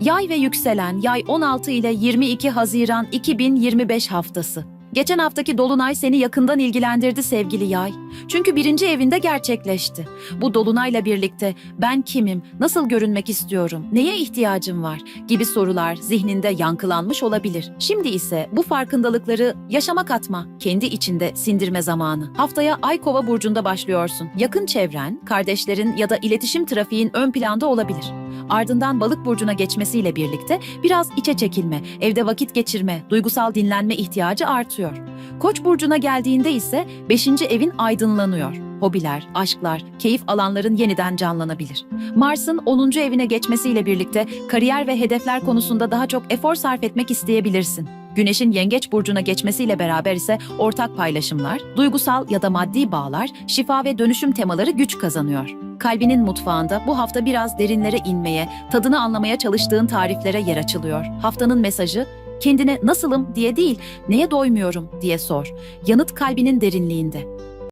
Yay ve yükselen yay 16 ile 22 Haziran 2025 haftası. Geçen haftaki dolunay seni yakından ilgilendirdi sevgili yay. Çünkü birinci evinde gerçekleşti. Bu dolunayla birlikte ben kimim, nasıl görünmek istiyorum, neye ihtiyacım var gibi sorular zihninde yankılanmış olabilir. Şimdi ise bu farkındalıkları yaşama katma, kendi içinde sindirme zamanı. Haftaya Ay Kova burcunda başlıyorsun. Yakın çevren, kardeşlerin ya da iletişim trafiğin ön planda olabilir. Ardından balık burcuna geçmesiyle birlikte biraz içe çekilme, evde vakit geçirme, duygusal dinlenme ihtiyacı artıyor. Koç burcuna geldiğinde ise 5. evin aydınlanıyor. Hobiler, aşklar, keyif alanların yeniden canlanabilir. Mars'ın 10. evine geçmesiyle birlikte kariyer ve hedefler konusunda daha çok efor sarf etmek isteyebilirsin. Güneşin Yengeç burcuna geçmesiyle beraber ise ortak paylaşımlar, duygusal ya da maddi bağlar, şifa ve dönüşüm temaları güç kazanıyor. Kalbinin mutfağında bu hafta biraz derinlere inmeye, tadını anlamaya çalıştığın tariflere yer açılıyor. Haftanın mesajı kendine nasılım diye değil, neye doymuyorum diye sor. Yanıt kalbinin derinliğinde.